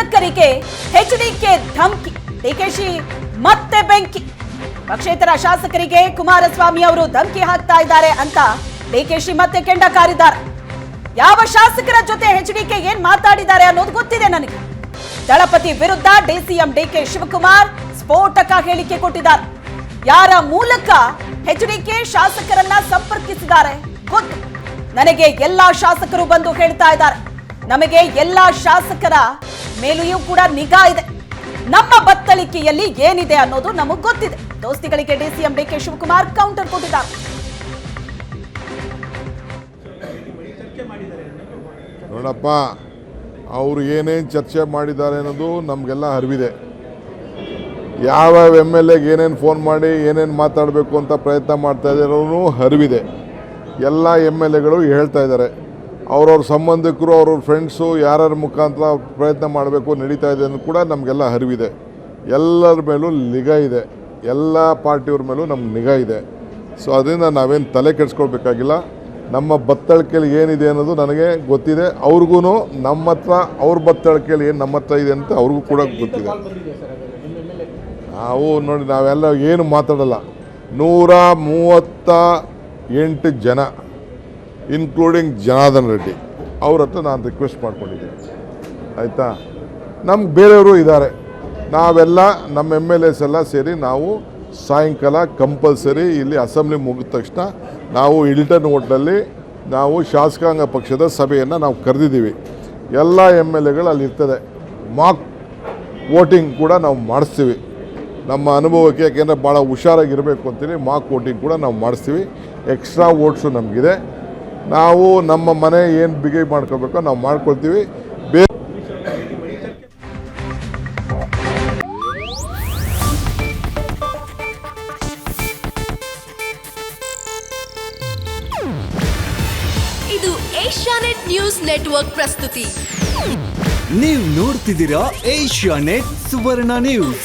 ಶಾಸಕರಿಗೆ ಎಚ್ಡಿಕೆ ಧಮಕಿ ಡಿಕೆಶಿ ಮತ್ತೆ ಬೆಂಕಿ. ಪಕ್ಷೇತರ ಶಾಸಕರಿಗೆ ಕುಮಾರಸ್ವಾಮಿ ಅವರು ಧಮಕಿ ಹಾಕ್ತಾ ಇದ್ದಾರೆ ಅಂತ ಡಿಕೆಶಿ ಮತ್ತೆ ಕೆಂಡ ಕಾರಿದ್ದಾರೆ. ಯಾವ ಶಾಸಕರ ಜೊತೆ ಎಚ್ಡಿಕೆ ಏನ್ ಮಾತಾಡಿದ್ದಾರೆ ಅನ್ನೋದು ಗೊತ್ತಿದೆ ನನಗೆ. ದಳಪತಿ ವಿರುದ್ಧ ಡಿಸಿಎಂ ಡಿಕೆ ಶಿವಕುಮಾರ್ ಸ್ಫೋಟಕ ಹೇಳಿಕೆ ಕೊಟ್ಟಿದ್ದಾರೆ. ಯಾರ ಮೂಲಕ ಎಚ್ಡಿಕೆ ಶಾಸಕರನ್ನ ಸಂಪರ್ಕಿಸಿದ್ದಾರೆ ಗೊತ್ತು. ನನಗೆ ಎಲ್ಲಾ ಶಾಸಕರು ಬಂದು ಹೇಳ್ತಾ ಇದ್ದಾರೆ. ನಮಗೆ ಎಲ್ಲಾ ಶಾಸಕರ ಮೇಲೆಯೂ ಕೂಡ ನಿಗಾ ಇದೆ. ನಮ್ಮ ಬತ್ತಳಿಕೆಯಲ್ಲಿ ಏನಿದೆ ಅನ್ನೋದು ನಮಗ್ ಗೊತ್ತಿದೆ. ದೋಸ್ತಿಗಳಿಗೆ DCM D K Shivakumar counter ಕೊಟ್ಟಿದ್ದಾರೆ. ನೋಡಪ್ಪ, ಅವರು ಏನೇನು ಚರ್ಚೆ ಮಾಡಿದ್ದಾರೆ ಅನ್ನೋದು ನಮಗೆಲ್ಲ ಅರಿವಿದೆ. ಯಾವ್ಯಾವ ಎಂ ಎಲ್ ಎಗೆ ಏನೇನು ಫೋನ್ ಮಾಡಿ, ಏನೇನು ಮಾತಾಡಬೇಕು ಅಂತ ಪ್ರಯತ್ನ ಮಾಡ್ತಾ ಇದ್ದಾರೋ ಅರಿವಿದೆ. ಎಲ್ಲ ಎಂ ಎಲ್ ಎಗಳು ಹೇಳ್ತಾ ಇದ್ದಾರೆ. ಅವ್ರವ್ರ ಸಂಬಂಧಿಕರು ಅವ್ರವ್ರ ಫ್ರೆಂಡ್ಸು ಯಾರ್ಯಾರ ಮುಖಾಂತರ ಪ್ರಯತ್ನ ಮಾಡಬೇಕು ನಡೀತಾ ಇದೆ ಅಂತ ಕೂಡ ನಮಗೆಲ್ಲ ಅರಿವಿದೆ. ಎಲ್ಲರ ಮೇಲೂ ನಿಗಾ ಇದೆ. ಎಲ್ಲ ಪಾರ್ಟಿಯವ್ರ ಮೇಲೂ ನಮ್ಗೆ ನಿಗಾ ಇದೆ. ಸೊ ಅದರಿಂದ ನಾವೇನು ತಲೆ ಕೆಡಿಸ್ಕೊಳ್ಬೇಕಾಗಿಲ್ಲ. ನಮ್ಮ ಬತ್ತಳಿಕೆಯಲ್ಲಿ ಏನಿದೆ ಅನ್ನೋದು ನನಗೆ ಗೊತ್ತಿದೆ. ಅವ್ರಿಗೂ ನಮ್ಮ ಹತ್ರ ಅವ್ರ ಬತ್ತಳಿಕೆಯಲ್ಲಿ ಏನು ನಮ್ಮ ಹತ್ರ ಇದೆ ಅಂತ ಅವ್ರಿಗೂ ಕೂಡ ಗೊತ್ತಿದೆ. ನಾವು ನೋಡಿ ನಾವೆಲ್ಲ ಏನು ಮಾತಾಡಲ್ಲ. ನೂರ ಮೂವತ್ತ ಎಂಟು ಜನ. ಇನ್ಕ್ಲೂಡಿಂಗ್ ಜನಾರ್ದನ್ ರೆಡ್ಡಿ ಅವ್ರ ಹತ್ರ ನಾನು ರಿಕ್ವೆಸ್ಟ್ ಮಾಡ್ಕೊಂಡಿದ್ದೀನಿ. ಆಯಿತಾ? ನಮ್ಗೆ ಬೇರೆಯವರು ಇದ್ದಾರೆ ನಾವೆಲ್ಲ ನಮ್ಮ ಎಂ ಎಲ್ ಎಸ್ ಎಲ್ಲ ಸೇರಿ ನಾವು ಸಾಯಂಕಾಲ ಕಂಪಲ್ಸರಿ ಇಲ್ಲಿ ಅಸೆಂಬ್ಲಿ ಮುಗಿದ ತಕ್ಷಣ ನಾವು ಇಲ್ಟನ್ ಹೋಟ್ಲಲ್ಲಿ ನಾವು ಶಾಸಕಾಂಗ ಪಕ್ಷದ ಸಭೆಯನ್ನು ನಾವು ಕರೆದಿದ್ದೀವಿ. ಎಲ್ಲ ಎಂ ಎಲ್ ಎಗಳು ಅಲ್ಲಿ ಇರ್ತದೆ. ಮಾಕ್ ವೋಟಿಂಗ್ ಕೂಡ ನಾವು ಮಾಡಿಸ್ತೀವಿ. ನಮ್ಮ ಅನುಭವಕ್ಕೆ ಯಾಕೆಂದರೆ ಭಾಳ ಹುಷಾರಾಗಿರಬೇಕು ಅಂತೇಳಿ ಮಾಕ್ ವೋಟಿಂಗ್ ಕೂಡ ನಾವು ಮಾಡಿಸ್ತೀವಿ. ಎಕ್ಸ್ಟ್ರಾ ವೋಟ್ಸು ನಮಗಿದೆ. ನಾವು ನಮ್ಮ ಮನೆ ಏನು ಬಿಗಿ ಮಾಡ್ಕೋಬೇಕೋ ನಾವು ಮಾಡ್ಕೊಳ್ತೀವಿ. ಬೇ ಇದು ಏಷ್ಯಾನೆಟ್ ನ್ಯೂಸ್ ನೆಟ್ವರ್ಕ್ ಪ್ರಸ್ತುತಿ. ನೀವು ನೋಡ್ತಿದ್ದೀರಾ ಏಷ್ಯಾ ನೆಟ್ ಸುವರ್ಣ ನ್ಯೂಸ್.